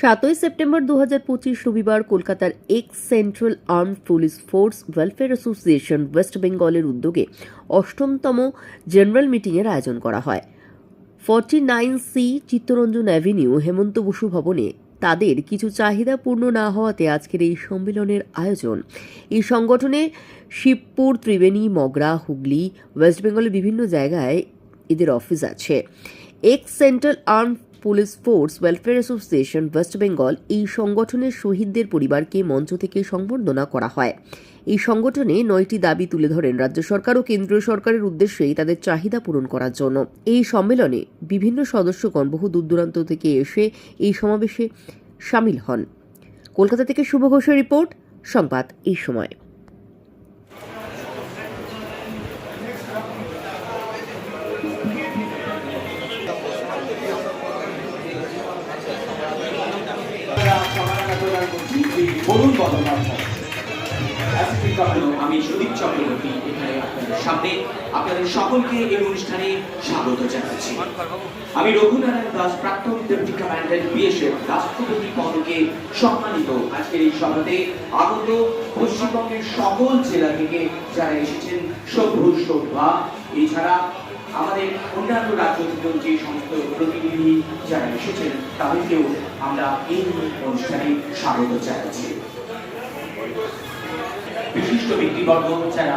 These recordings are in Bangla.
সাতই সেপ্টেম্বর দু হাজার পঁচিশ রবিবার কলকাতার ex central arm police force welfare association west বেঙ্গলের উদ্যোগে অষ্টমতম জেনারেল মিটিংয়ের আয়োজন করা হয়। Forty nine C Chittaranjan avenue Hemanta Basu ভবনে তাদের কিছু চাহিদা পূর্ণ না হওয়াতে আজকের এই সম্মেলনের আয়োজন। এই সংগঠনে শিবপুর, ত্রিবেণী, মগরা, হুগলি, ওয়েস্ট বেঙ্গলের বিভিন্ন জায়গায় এদের অফিস আছে। Ex central arm police force welfare association west Bengal এই সংগঠনের শহীদদের পরিবারকে মঞ্চ থেকে সংবর্ধনা করা হয়। এই সংগঠনে নয়টি দাবি তুলে ধরেন রাজ্য সরকার ও কেন্দ্রীয় সরকারের উদ্দেশ্যেই তাদের চাহিদা পূরণ করার জন্য। এই সম্মেলনে বিভিন্ন সদস্যগণ বহু দূর দূরান্ত থেকে এসে এই সমাবেশে সামিল হন। কলকাতা থেকে শুভ ঘোষের রিপোর্ট, সংবাদ এই সময়। বরুণ বন্দ্যোপাধ্যায় আমি সুদীপ চক্রবর্তী এখানে আপনাদের সামনে আপনাদের সকলকে এই অনুষ্ঠানে স্বাগত জানাচ্ছি। আমি রঘুনারায়ণ দাস, প্রাক্তন ডেপুটি কমান্ডার বিএসএফ রাষ্ট্রপতি পদকে সম্মানিত। আজকের এই সভাতে আগত পশ্চিমবঙ্গের সকল জেলা থেকে যারা এসেছেন, সভ্য সভ্যা, এছাড়া আমাদের অন্যান্য রাজ্য থেকেও যে সমস্ত প্রতিনিধি যারা এসেছেন, তাদেরকেও আমরা এই অনুষ্ঠানে স্বাগত জানাচ্ছি। বিশিষ্ট ব্যক্তিবর্গ যারা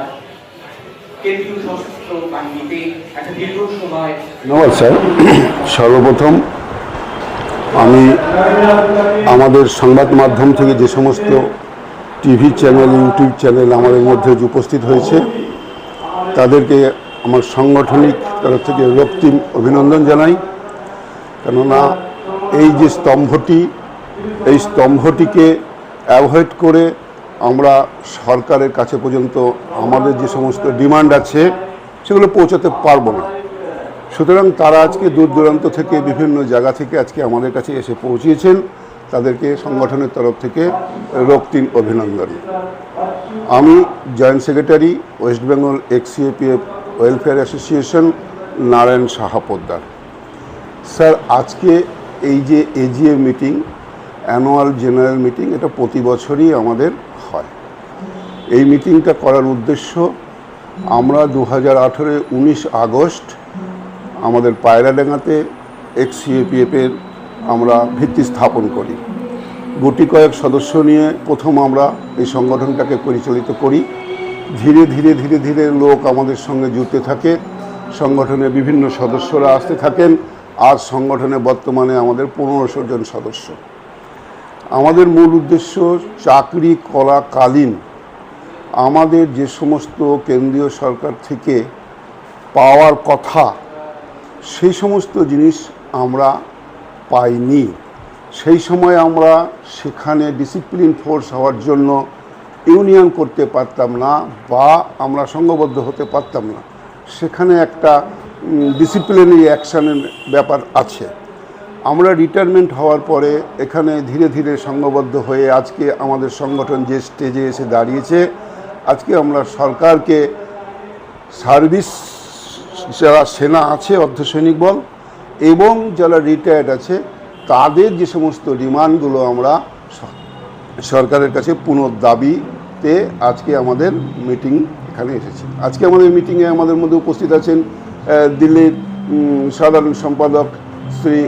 কেন্দ্রীয় সশস্ত্র বাহিনীতে একটা দীর্ঘ সময় নমস্কার। সর্বপ্রথম আমি আমাদের সংবাদ মাধ্যম থেকে যে সমস্ত টিভি চ্যানেল, ইউটিউব চ্যানেল আমাদের মধ্যে উপস্থিত হয়েছে, তাদেরকে আমার সাংগঠনিক তরফ থেকে রক্তিম অভিনন্দন জানাই। কেননা এই যে স্তম্ভটি, এই স্তম্ভটিকে অ্যাভয়েড করে আমরা সরকারের কাছে পর্যন্ত আমাদের যে সমস্ত ডিমান্ড আছে, সেগুলো পৌঁছাতে পারব না। সুতরাং তারা আজকে দূর দূরান্ত থেকে বিভিন্ন জায়গা থেকে আজকে আমাদের কাছে এসে পৌঁছিয়েছেন। তাদেরকে সংগঠনের তরফ থেকে রক্তিম অভিনন্দন। আমি joint secretary, west Bengal ex CAPF welfare association Narayan Saha Poddar sir আজকে এই যে AGA meeting annual general meeting এটা প্রতি বছরই আমাদের হয়। এই মিটিংটা করার উদ্দেশ্য, আমরা দু হাজার আঠেরো উনিশ আগস্ট আমাদের পায়রাডাঙ্গাতে এক্সিএপিএফের আমরা ভিত্তি স্থাপন করি। গুটি কয়েক সদস্য নিয়ে প্রথম আমরা এই সংগঠনটাকে পরিচালিত করি। ধীরে ধীরে ধীরে ধীরে লোক আমাদের সঙ্গে জুড়তে থাকে। সংগঠনে বিভিন্ন সদস্যরা আসতে থাকেন। আজ সংগঠনে বর্তমানে আমাদের পনেরোশো জন সদস্য। আমাদের মূল উদ্দেশ্য চাকরি করাকালীন আমাদের যে সমস্ত কেন্দ্রীয় সরকার থেকে পাওয়ার কথা, সেই সমস্ত জিনিস আমরা পাইনি। সেই সময় আমরা সেখানে ডিসিপ্লিন ফোর্স হওয়ার জন্য ইউনিয়ন করতে পারতাম না বা আমরা সংঘবদ্ধ হতে পারতাম না। সেখানে একটা ডিসিপ্লিনারি অ্যাকশানের ব্যাপার আছে। আমরা রিটায়ারমেন্ট হওয়ার পরে এখানে ধীরে ধীরে সংঘবদ্ধ হয়ে আজকে আমাদের সংগঠন যে স্টেজে এসে দাঁড়িয়েছে, আজকে আমরা সরকারকে সার্ভিস যারা সেনা আছে, অর্ধসৈনিক বল এবং যারা রিটায়ার্ড আছে, তাদের যে সমস্ত ডিমান্ডগুলো আমরা সরকারের কাছে পুনর্দাবিতে আজকে আমাদের মিটিং এখানে এসেছি। আজকে আমাদের মিটিংয়ে আমাদের মধ্যে উপস্থিত আছেন দিল্লির সাধারণ সম্পাদক শ্রী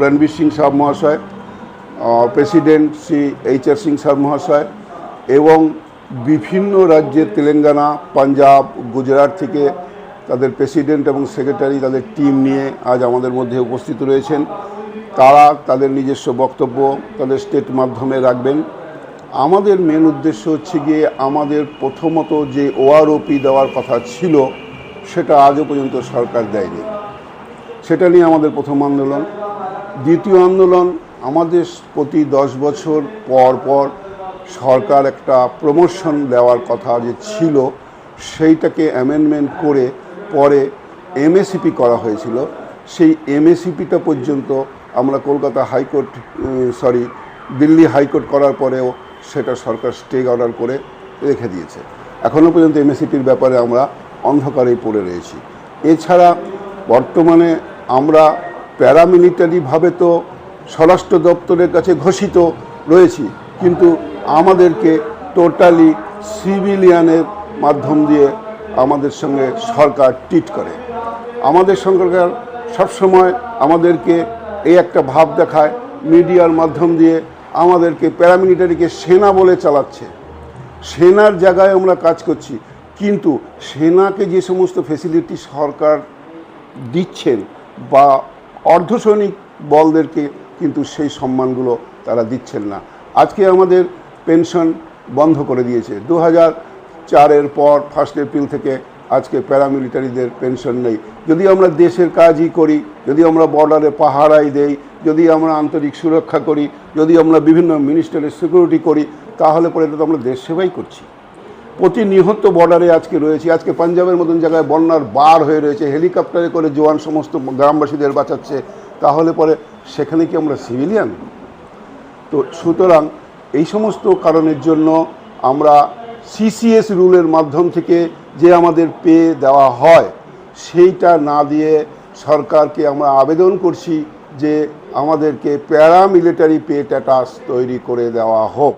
রণবীর সিং সাহ মহাশয় president Shri H R Singh sir মহাশয় এবং বিভিন্ন রাজ্যের তেলেঙ্গানা, পাঞ্জাব, গুজরাট থেকে তাদের প্রেসিডেন্ট এবং সেক্রেটারি তাদের টিম নিয়ে আজ আমাদের মধ্যে উপস্থিত রয়েছেন। তারা তাদের নিজস্ব বক্তব্য তাদের স্টেট মাধ্যমে রাখবেন। আমাদের মেন উদ্দেশ্য হচ্ছে গিয়ে আমাদের প্রথমত যে ওআরওপি দেওয়ার কথা ছিল, সেটা আজও পর্যন্ত সরকার দেয়নি। সেটা নিয়ে আমাদের প্রথম আন্দোলন। দ্বিতীয় আন্দোলন আমাদের প্রতি দশ বছর পর পর সরকার একটা প্রমোশন দেওয়ার কথা যে ছিল, সেইটাকে অ্যামেন্ডমেন্ট করে পরে এমএসিপি করা হয়েছিল। সেই এমএসিপিটা পর্যন্ত আমরা Kolkata high court sorry Delhi high court করার পরেও সেটা সরকার স্টে অর্ডার করে রেখে দিয়েছে। এখনও পর্যন্ত এমএসিপির ব্যাপারে আমরা অন্ধকারেই পড়ে রয়েছি। এছাড়া বর্তমানে আমরা প্যারামিলিটারিভাবে তো স্বরাষ্ট্র দপ্তরের কাছে ঘোষিত রয়েছি, কিন্তু আমাদেরকে টোটালি সিভিলিয়ানের মাধ্যম দিয়ে আমাদের সঙ্গে সরকার ট্রিট করে। আমাদের সরকার সবসময় আমাদেরকে এই একটা ভাব দেখায়, মিডিয়ার মাধ্যম দিয়ে আমাদেরকে প্যারামিলিটারিকে সেনা বলে চালাচ্ছে। সেনার জায়গায় আমরা কাজ করছি, কিন্তু সেনাকে যে সমস্ত ফেসিলিটি সরকার দিচ্ছেন বা অর্ধসৈনিক বলদেরকে কিন্তু সেই সম্মানগুলো তারা দিচ্ছেন না। আজকে আমাদের পেনশন বন্ধ করে দিয়েছে। দু হাজার চারের পর ফার্স্ট এপ্রিল থেকে আজকে প্যারামিলিটারিদের পেনশন নেই। যদি আমরা দেশের কাজই করি যদি আমরা বর্ডারে পাহারাই দেই, যদি আমরা আন্তরিক সুরক্ষা করি, যদি আমরা বিভিন্ন মিনিস্টারের সিকিউরিটি করি, তাহলে পরে এটা তো আমরা দেশ সেবাই করছি। প্রতিনিহত বর্ডারে আজকে রয়েছে। আজকে পাঞ্জাবের মতন জায়গায় বন্যার বার হয়ে রয়েছে। হেলিকপ্টারে করে জোয়ান সমস্ত গ্রামবাসীদের বাঁচাচ্ছে। তাহলে পরে সেখানে কি আমরা সিভিলিয়ান তো সুতরাং এই সমস্ত কারণের জন্য আমরা সিসিএস রুলের মাধ্যম থেকে যে আমাদের পে দেওয়া হয়, সেইটা না দিয়ে সরকারকে আমরা আবেদন করছি যে আমাদেরকে প্যারামিলিটারি পে স্ট্যাটাস তৈরি করে দেওয়া হোক।